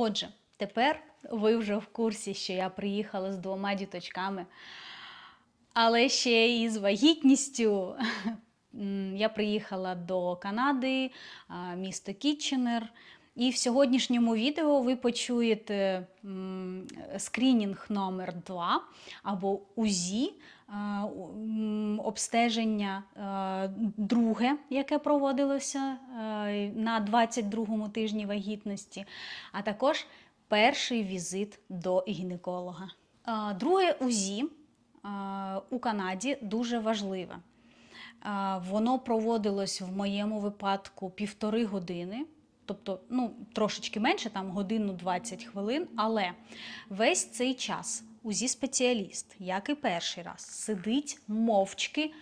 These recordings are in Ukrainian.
Отже, тепер ви вже в курсі, що я приїхала з двома діточками, але ще і з вагітністю. Я приїхала до Канади, місто Кітченер. І в сьогоднішньому відео ви почуєте м, скринінг номер 2 або УЗІ, обстеження е, друге, яке проводилося е, на 22-му тижні вагітності, а також перший візит до гінеколога. Е, Друге УЗІ е, у Канаді дуже важливе. Воно проводилось в моєму випадку півтори години, тобто ну, трошечки менше, там годину 20 хвилин, але весь цей час узі спеціаліст, як і перший раз, сидить мовчки,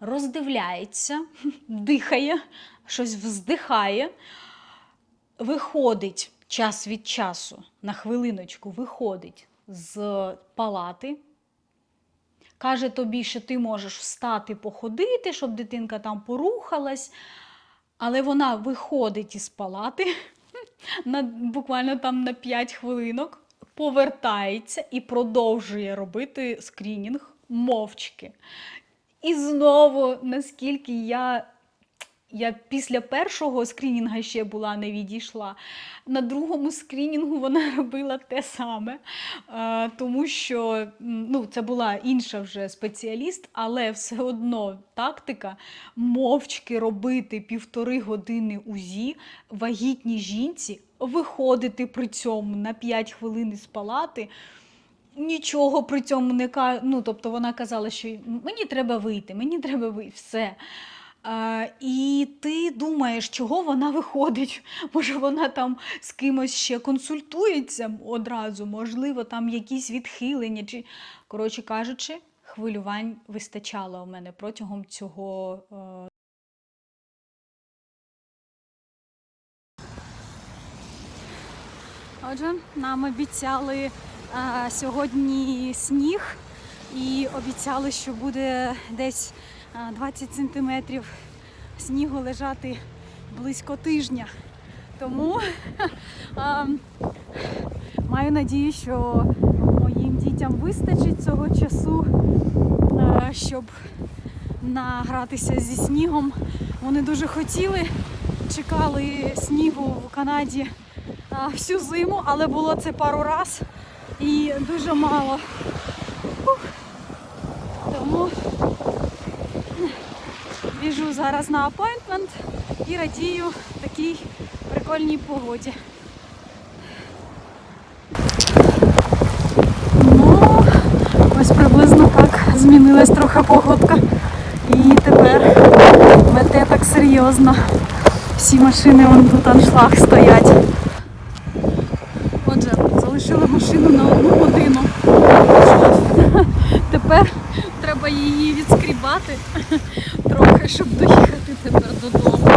роздивляється, дихає, щось вздихає, виходить час від часу, на хвилиночку, виходить з палати, каже тобі, що ти можеш встати, походити, щоб дитинка там порухалась. Але вона виходить із палати на, буквально там на 5 хвилинок, повертається і продовжує робити скрінінг мовчки. І знову, наскільки я я після першого скринінга ще була не відійшла. На другому скринінгу вона робила те саме, е, тому що ну, це була інша вже спеціаліст, але все одно тактика мовчки робити півтори години УЗІ вагітній жінці, виходити при цьому на 5 хвилин із палати. Нічого при цьому не ка... ну, тобто вона казала, що мені треба вийти, мені треба вийти, все. А, і ти думаєш, чого вона виходить? Може, вона там з кимось ще консультується одразу, можливо, там якісь відхилення. Чи... Коротше кажучи, хвилювань вистачало у мене протягом цього. е, Отже, нам обіцяли е, сьогодні сніг і обіцяли, що буде десь 20 сантиметрів снігу лежати близько тижня. Тому е, маю надію, що моїм дітям вистачить цього часу, е, щоб награтися зі снігом. Вони дуже хотіли, чекали снігу в Канаді а, всю зиму, але було це пару раз і дуже мало. Ух. Тому біжу зараз на апойнтмент і радію такій прикольній погоді. Ну, ось приблизно так змінилась трохи погодка. І тепер мете так серйозно. Всі машини вон тут аншлаг стоять. Отже, залишили машину на одну годину. Тепер треба її відскрібати щоб доїхати тепер додому.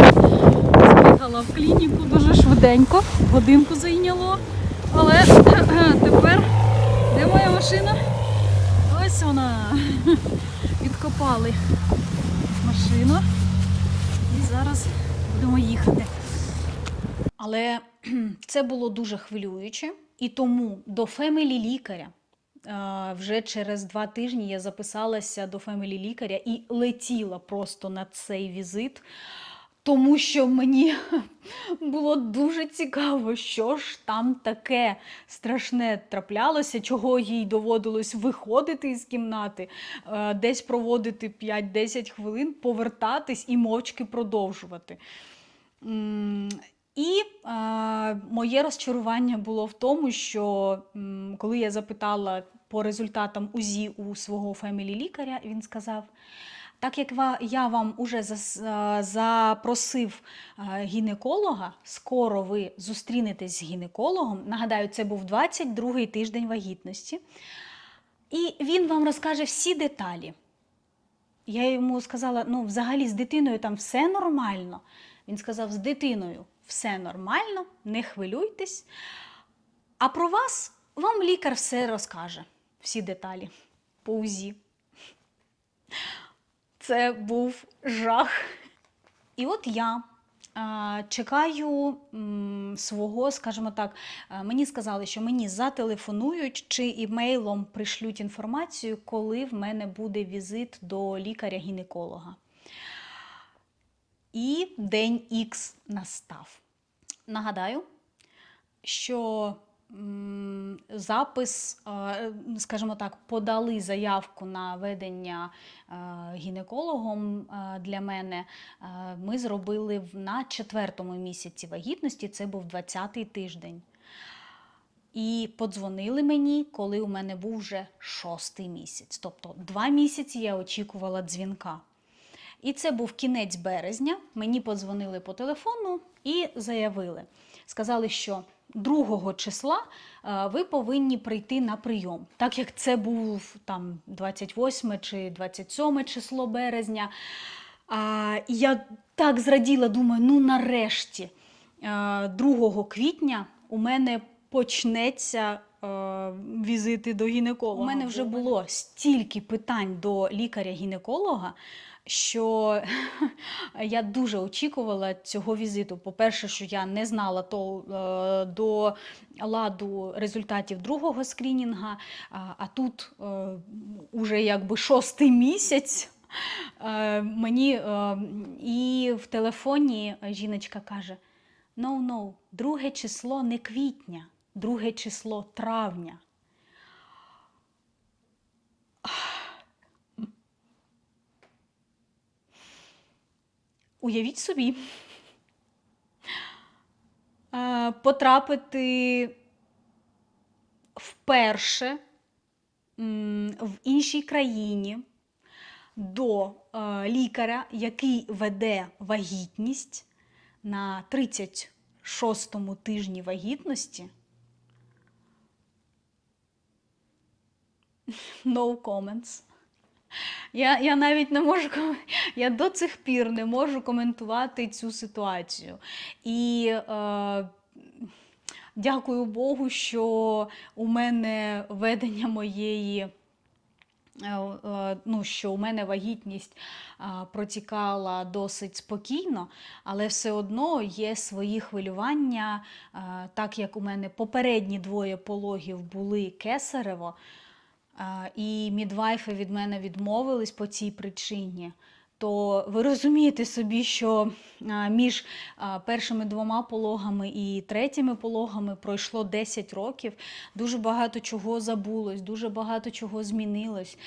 Збігала в клініку дуже швиденько, годинку зайняло. Але тепер де моя машина? Ось вона. Відкопали машину. І зараз будемо їхати. Але це було дуже хвилююче, і тому до фемелі лікаря вже через два тижні я записалася до фемелі лікаря і летіла просто на цей візит, тому що мені було дуже цікаво, що ж там таке страшне траплялося, чого їй доводилось виходити із кімнати, е, десь проводити 5-10 хвилин, повертатись і мовчки продовжувати. Моє розчарування було в тому, що коли я запитала по результатам УЗІ у свого фемілі-лікаря, він сказав: так як я вам уже запросив гінеколога, скоро ви зустрінетесь з гінекологом. Нагадаю, це був 22-й тиждень вагітності. І він вам розкаже всі деталі. Я йому сказала: ну, взагалі з дитиною там все нормально. Він сказав: з дитиною все нормально, не хвилюйтесь. А про вас вам лікар все розкаже, всі деталі по УЗІ. Це був жах. І от я Чекаю свого, скажімо так, мені сказали, що мені зателефонують чи імейлом пришлють інформацію, коли в мене буде візит до лікаря-гінеколога. І день Х настав. Нагадаю, що запис, е, скажімо так, подали заявку на ведення е, гінекологом е, для мене. Ми зробили на четвертому місяці вагітності, це був 20-й тиждень. І подзвонили мені, коли у мене був вже шостий місяць. Тобто два місяці я очікувала дзвінка. І це був кінець березня. Мені подзвонили по телефону і заявили. Сказали, що 2 числа е, ви повинні прийти на прийом. Так як це був там 28 чи 27 число березня. А, я так зраділа, думаю, ну нарешті, е, 2 квітня у мене почнеться е, візити до гінеколога. У мене вже було стільки питань до лікаря-гінеколога, що я дуже очікувала цього візиту. По-перше, що я не знала то, е, до ладу результатів другого скрінінга, а, тут е, уже якби шостий місяць. Е, мені е, і в телефоні жіночка каже: no, no, друге число не квітня, друге число травня. Уявіть собі, е, потрапити вперше в іншій країні до е, лікаря, який веде вагітність на 36-му тижні вагітності. No comments. Я, я навіть не можу я до цих пір не можу коментувати цю ситуацію. І е, дякую Богу, що у мене ведення моєї. е, е, Ну, що у мене вагітність протікала досить спокійно, але все одно є свої хвилювання, так як у мене попередні двоє пологів були кесарево, і мідвайфи від мене відмовились по цій причині. То ви розумієте собі, що між першими двома пологами і третіми пологами пройшло 10 років. Дуже багато чого забулось, дуже багато чого змінилось.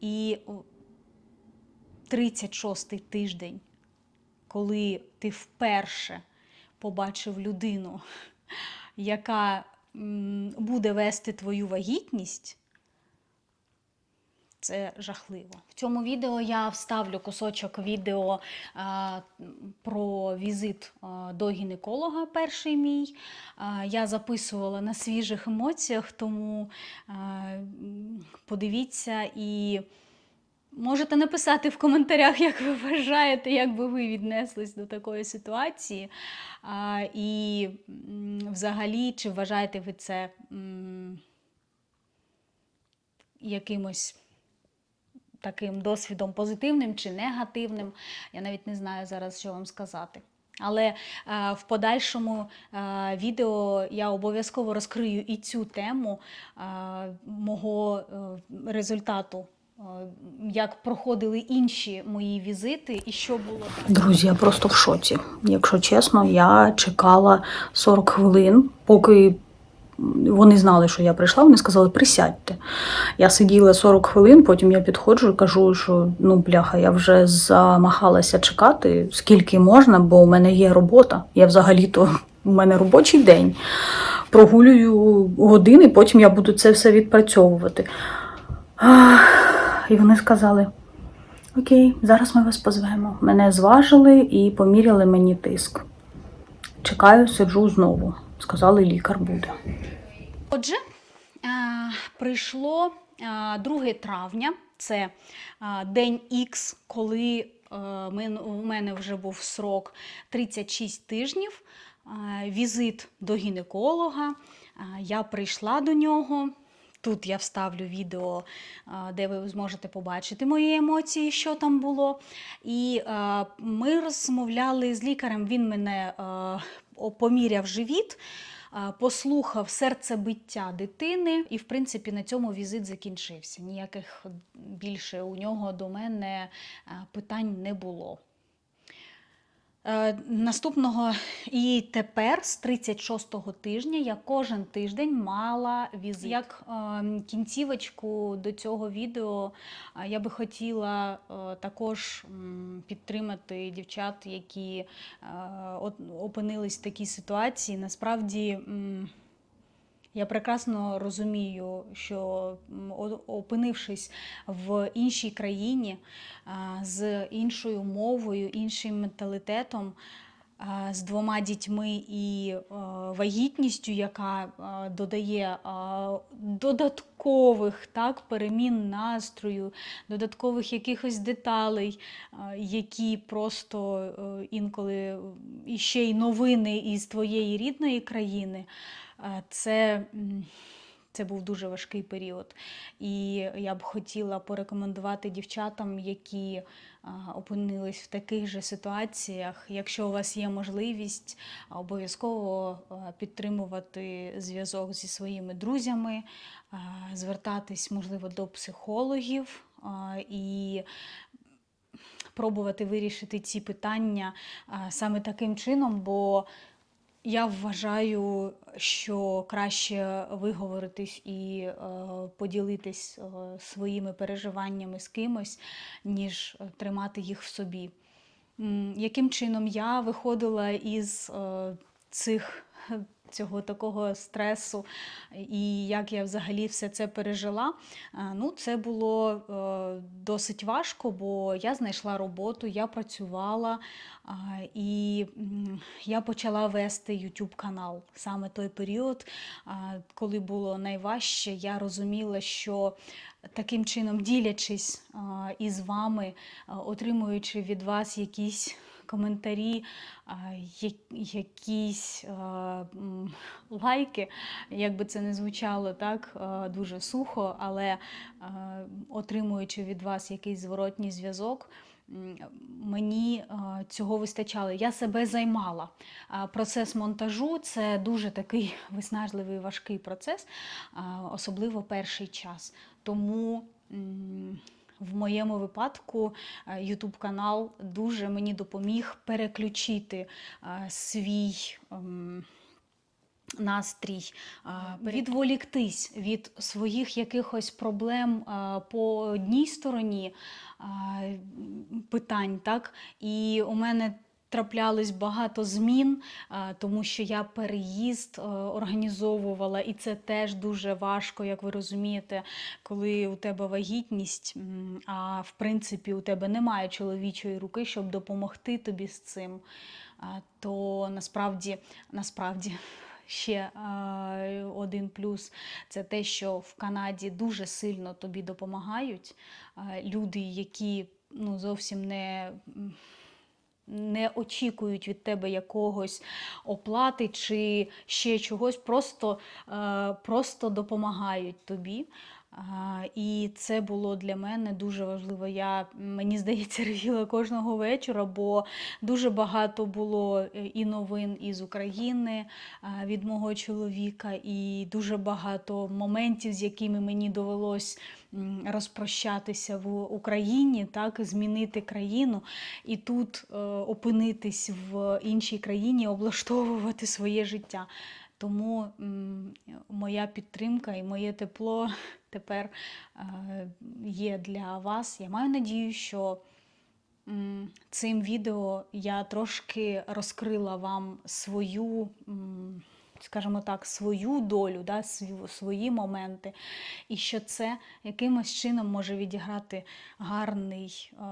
І о, 36-й тиждень, коли ти вперше побачив людину, яка буде вести твою вагітність, це жахливо. В цьому відео я вставлю кусочок відео а, про візит а, до гінеколога, перший мій. А, я записувала на свіжих емоціях, тому подивіться і можете написати в коментарях, як ви вважаєте, як би ви віднеслись до такої ситуації. А, і взагалі, чи вважаєте ви це м, якимось таким досвідом позитивним чи негативним. Я навіть не знаю зараз, що вам сказати. Але е, в подальшому е, відео я обов'язково розкрию і цю тему е, мого результату, як проходили інші мої візити і що було. Друзі, я просто в шоці. Якщо чесно, я чекала 40 хвилин, поки вони знали, що я прийшла, вони сказали, присядьте. Я сиділа 40 хвилин, потім я підходжу і кажу, що ну, бляха, я вже замахалася чекати, скільки можна, бо у мене є робота. Я взагалі-то у мене робочий день. Прогулюю години, потім я буду це все відпрацьовувати. І вони сказали: Окей, зараз ми вас позвемо. Мене зважили і поміряли мені тиск. Чекаю, сиджу знову. Сказали, лікар буде. Отже, е, прийшло е, 2 травня, це е, день Х, коли е, у мене вже був срок 36 тижнів, е, візит до гінеколога. Е, Я прийшла до нього. Тут я вставлю відео, де ви зможете побачити мої емоції, що там було. І ми розмовляли з лікарем. Він мене поміряв живіт, послухав серцебиття дитини, і, в принципі, на цьому візит закінчився. Ніяких більше у нього до мене питань не було. Е, Наступного і тепер з 36-го тижня я кожен тиждень мала візит. Як е, кінцівочку до цього відео е, я би хотіла е, також підтримати дівчат, які е, опинились в такій ситуації. Насправді. м, я прекрасно розумію, що опинившись в іншій країні з іншою мовою, іншим менталітетом, з двома дітьми і вагітністю, яка додає додаткових так, перемін настрою, додаткових якихось деталей, які просто е, інколи іще й новини із твоєї рідної країни. Це, це був дуже важкий період. І я б хотіла порекомендувати дівчатам, які опинились в таких же ситуаціях. Якщо у вас є можливість, обов'язково підтримувати зв'язок зі своїми друзями, звертатись, можливо, до психологів і пробувати вирішити ці питання саме таким чином, бо я вважаю, що краще виговоритись і е, поділитись е, своїми переживаннями з кимось, ніж е, тримати їх в собі. Яким чином я виходила із е, цих цього такого стресу, і як я взагалі все це пережила. Е, Ну, це було е, досить важко, бо я знайшла роботу, я працювала і я почала вести YouTube канал. Саме той період, коли було найважче, я розуміла, що таким чином ділячись із вами, отримуючи від вас якісь коментарі, якісь лайки, як би це не звучало так дуже сухо, але отримуючи від вас якийсь зворотній зв'язок. Мені цього вистачало. Я себе займала. Процес монтажу це дуже такий виснажливий важкий процес, особливо перший час. Тому в моєму випадку Ютуб YouTube канал дуже мені допоміг переключити е, свій. ем, Настрій відволіктись від своїх якихось проблем по одній стороні питань, так і у мене траплялось багато змін, тому що я переїзд е, організовувала, і це теж дуже важко, як ви розумієте, коли у тебе вагітність, а в принципі у тебе немає чоловічої руки, щоб допомогти тобі з цим. То насправді, насправді. Ще е, один плюс це те, що в Канаді дуже сильно тобі допомагають е, люди, які ну, зовсім не, не очікують від тебе якогось оплати чи ще чогось, просто, е, просто допомагають тобі. І це було для мене дуже важливо. Я, мені здається, ревіла кожного вечора, бо дуже багато було е, і новин із України від мого чоловіка, і дуже багато моментів, з якими мені довелось розпрощатися в Україні, так, змінити країну і тут е, опинитись в іншій країні, облаштовувати своє життя. Тому моя підтримка і моє тепло тепер е, є для вас. Я маю надію, що цим відео я трошки розкрила вам свою, скажімо так, свою долю, да, свої моменти, і що це якимось чином може відіграти гарний е,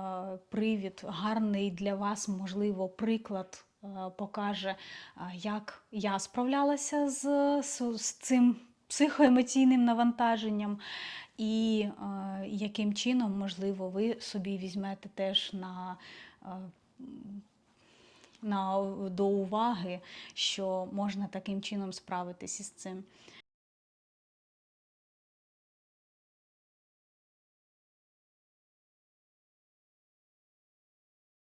привід, гарний для вас, можливо, приклад. Е, Покаже, е, як я справлялася з, з, з цим психоемоційним навантаженням, і е, яким чином, можливо, ви собі візьмете теж на, е, на, до уваги, що можна таким чином справитися із цим.